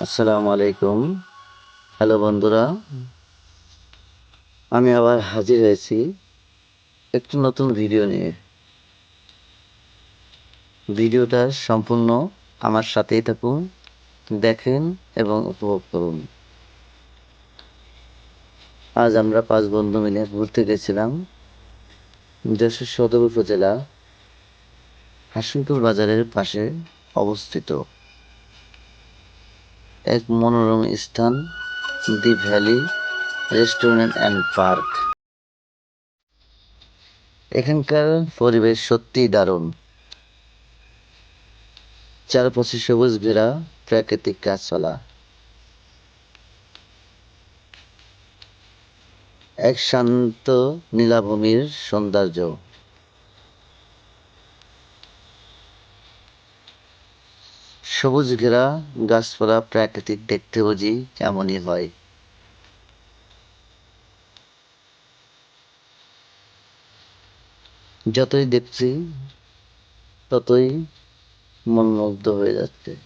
আসসালামু আলাইকুম। হ্যালো বন্ধুরা, আমি আবার হাজির হয়েছি একটু নতুন ভিডিও নিয়ে। ভিডিওটা সম্পূর্ণ আমার সাথেই থাকুন, দেখেন এবং উপভোগ করুন। আজ আমরা পাঁচ বন্ধু মিলে ঘুরতে গেছিলাম যশোর সদর উপজেলা হাসিমপুর বাজারের পাশে অবস্থিত। এক মনোরম স্থান the valley restaurant and park. এখানকার পরিবেশ সত্যিই দারুণ। চারপাশে সবুজ ঘেরা প্রাকৃতিক গাছপালা। এক শান্ত নীলাভূমির সৌন্দর্য। সবুজ ঘেরা গাছপালা প্রাকৃতিক দেখতে বুঝি কেমনই হয়। যতই দেখছি, ততই মনমুগ্ধ হয়ে যাচ্ছে।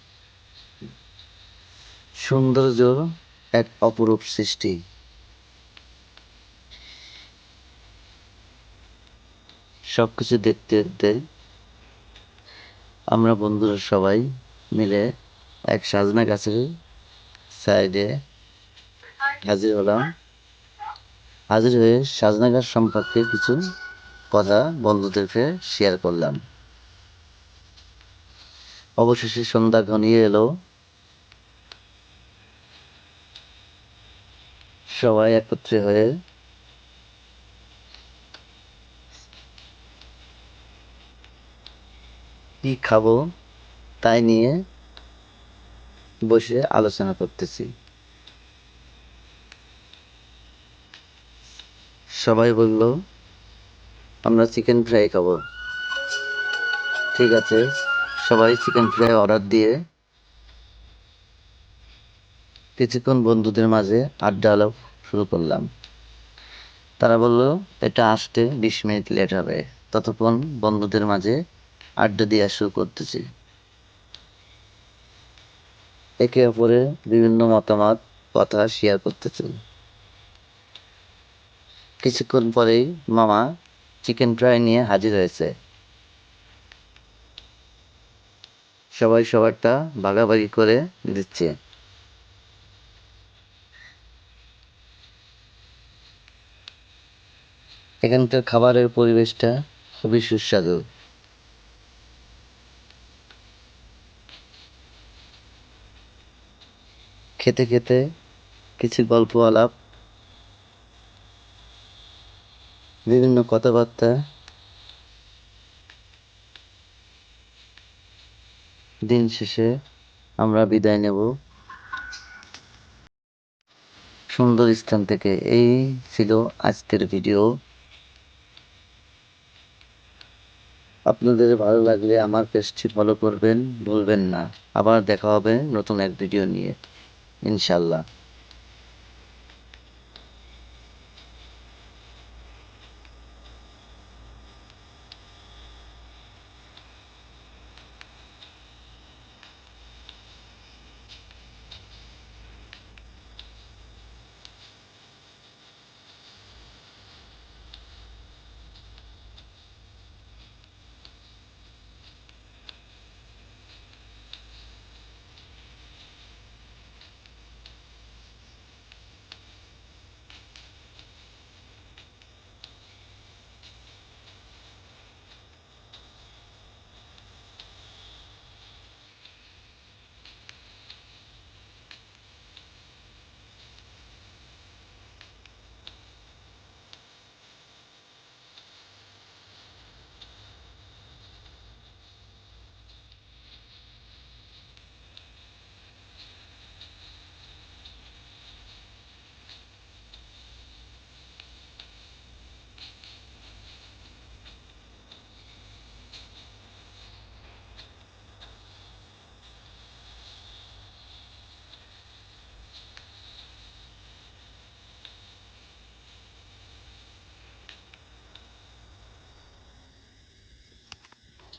সৌন্দর্য এক অপরূপ সৃষ্টি। সবকিছু দেখতে দেখতে আমরা বন্ধুরা সবাই মিলে এক সাজনা গাছের সাইডে হাজির হলাম। হাজির হয়ে সাজনা গাছ সম্পর্কে কিছু কথা বন্ধুদেরকে শেয়ার করলাম। অবশেষে সন্ধ্যা ঘনিয়ে এলো। সবাই একত্রে হয়ে কি খাব? তাই নিয়ে বসে আলোচনা করতেছি। সবাই বলল, আমরা চিকেন ফ্রাই খাব। ঠিক আছে, সবাই চিকেন ফ্রাই অর্ডার দিয়ে কিছুক্ষণ বন্ধুদের মাঝে আড্ডা আলাপ শুরু করলাম। তারা বলল, এটা আসতে বিশ মিনিট লেট হবে। ততক্ষণ বন্ধুদের মাঝে আড্ডা দেওয়া শুরু করতেছি। একে অপরে বিভিন্ন মতামত, কথা শেয়ার করতেছি কিছুক্ষণ পরেই মামা চিকেন ফ্রাই নিয়ে হাজির হয়েছে। সবাই সবারটা ভাগাভাগি করে দিচ্ছে। এখানকার খাবারের পরিবেশটা খুবই সুস্বাদু। খেতে খেতে কিছু গল্প আলাপ বিভিন্ন কথাবার্তা, দিন শেষে আমরা বিদায় নেব। সুন্দর স্থান থেকে এই ছিল আজকের ভিডিও। আপনাদের ভালো লাগলে আমার পেজটি ফলো করবেন, ভুলবেন না। আবার দেখা হবে নতুন এক ভিডিও নিয়ে। ইনশাল্লাহ